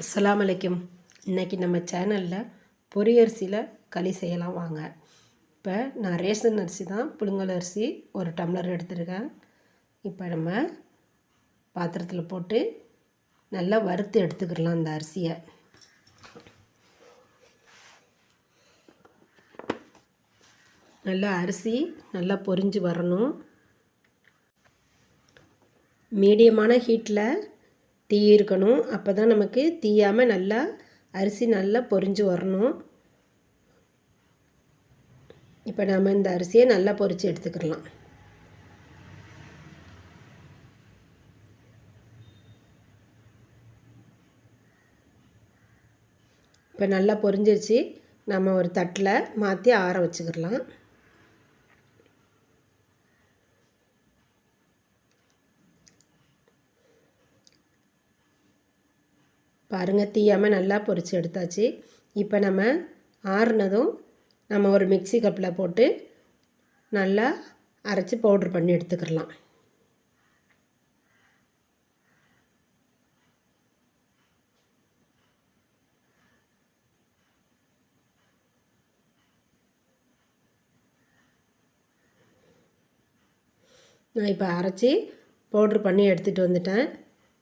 அஸ்லாம் அலைக்கும். இன்றைக்கி நம்ம சேனலில் பொரியரிசியில் களி செய்யலாம் வாங்க. இப்போ நான் ரேஷன் அரிசி தான் புழுங்கல் அரிசி ஒரு டம்ளர் எடுத்துருக்கேன். இப்போ நம்ம பாத்திரத்தில் போட்டு நல்லா வறுத்து எடுத்துக்கிடலாம் அந்த அரிசியை. நல்லா அரிசி நல்லா பொரிஞ்சு வரணும். மீடியமான ஹீட்டில் தீ இருக்கணும் அப்போ தான் நமக்கு தீயாமல் நல்லா அரிசி நல்லா பொரிஞ்சு வரணும். இப்போ நம்ம இந்த அரிசியை நல்லா பொரித்து எடுத்துக்கிடலாம் இப்போ நல்லா பொரிஞ்சிருச்சு நம்ம ஒரு தட்டில் மாற்றி ஆற வச்சுக்கிடலாம் பாருங்கள் தீயாமல் நல்லா பொரித்து எடுத்தாச்சு. இப்போ நம்ம ஆறுனதும் நம்ம ஒரு மிக்சி கப்பில் போட்டு நல்லா அரைச்சி பவுட்ரு பண்ணி எடுத்துக்கிடலாம் நான் இப்போ அரைச்சி பவுட்ரு பண்ணி எடுத்துகிட்டு வந்துட்டேன்.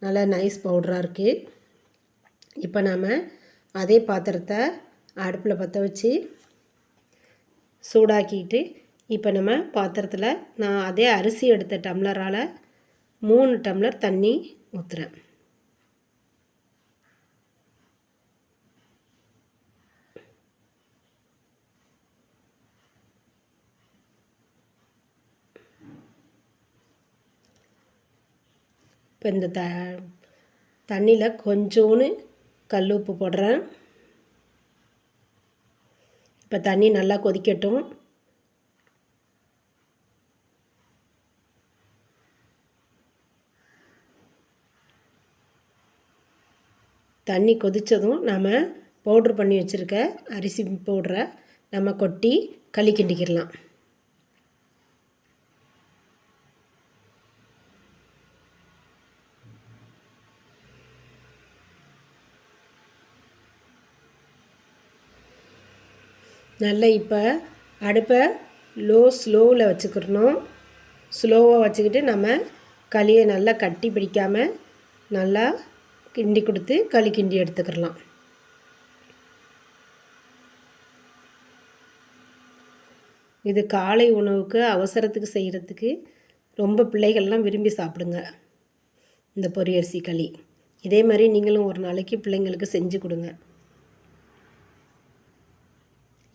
நல்லா நைஸ் பவுட்ராக இருக்குது இப்போ நாம் அதே பாத்திரத்தை அடுப்பில் பற்ற வச்சு சூடாக்கிட்டு இப்போ நம்ம பாத்திரத்தில் நான் அதே அரிசி எடுத்த டம்ளரால் மூணு டம்ளர் தண்ணி ஊற்றுறேன் இப்போ இந்த த தண்ணியில் கொஞ்சோன்னு கல் உப்பு போடுறேன். இப்போ தண்ணி நல்லா கொதிக்கட்டும். தண்ணி கொதித்ததும் நாம் பவுட்ரு பண்ணி வச்சுருக்க அரிசி பவுட்ரை நம்ம கொட்டி களி கிண்டிக்கிடலாம். நல்லா இப்போ அடுப்பை லோ ஸ்லோவில் வச்சுக்கிறணும் ஸ்லோவாக வச்சுக்கிட்டு நம்ம களியை நல்லா கட்டி பிடிக்காமல் நல்லா கிண்டி கொடுத்து களி கிண்டி எடுத்துக்கிடலாம். இது காலை உணவுக்கு அவசரத்துக்கு செய்கிறதுக்கு ரொம்ப பிள்ளைகள்லாம் விரும்பி சாப்பிடுங்க. இந்த பொரியரிசி களி. இதே மாதிரி நீங்களும் ஒரு நாளைக்கு பிள்ளைங்களுக்கு செஞ்சு கொடுங்க.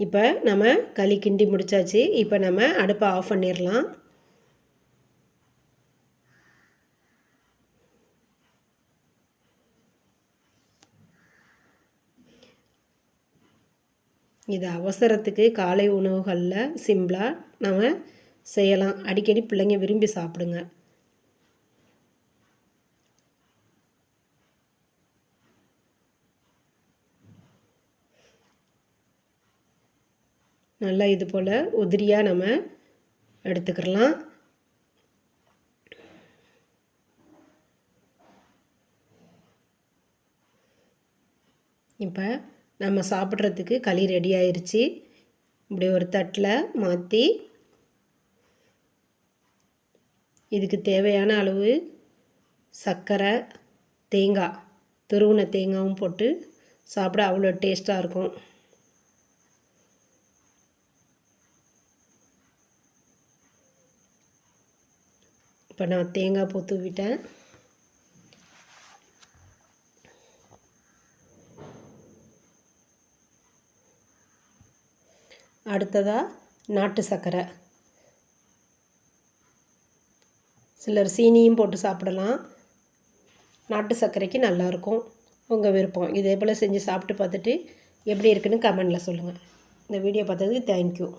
இப்போ நம்ம களி கிண்டி முடித்தாச்சு இப்போ நம்ம அடுப்பை ஆஃப் பண்ணிடலாம் இது அவசரத்துக்கு காலை உணவுகளில் சிம்பிளாக நம்ம செய்யலாம். அடிக்கடி பிள்ளைங்க விரும்பி சாப்பிடுங்க. நல்லா இது போல் உதிரியாக நம்ம எடுத்துக்கிடலாம் இப்போ நம்ம சாப்பிட்றதுக்கு களி ரெடி ஆயிடுச்சு இப்படி ஒரு தட்டில் மாற்றி இதுக்கு தேவையான அளவு சர்க்கரை தேங்காய் துருவின தேங்காயும் போட்டு சாப்பிட அவ்வளோ டேஸ்ட்டாக இருக்கும். இப்போ நான் தேங்காய் பூ தூவிட்டேன். அடுத்ததாக நாட்டு சர்க்கரை. சிலர் சீனியும் போட்டு சாப்பிடலாம். நாட்டு சர்க்கரைக்கு நல்லாயிருக்கும் உங்கள் விருப்பம். இதே போல் செஞ்சு சாப்பிட்டு பார்த்துட்டு எப்படி இருக்குன்னு கமெண்டில் சொல்லுங்கள் இந்த வீடியோ பார்த்ததுக்கு தேங்க்யூ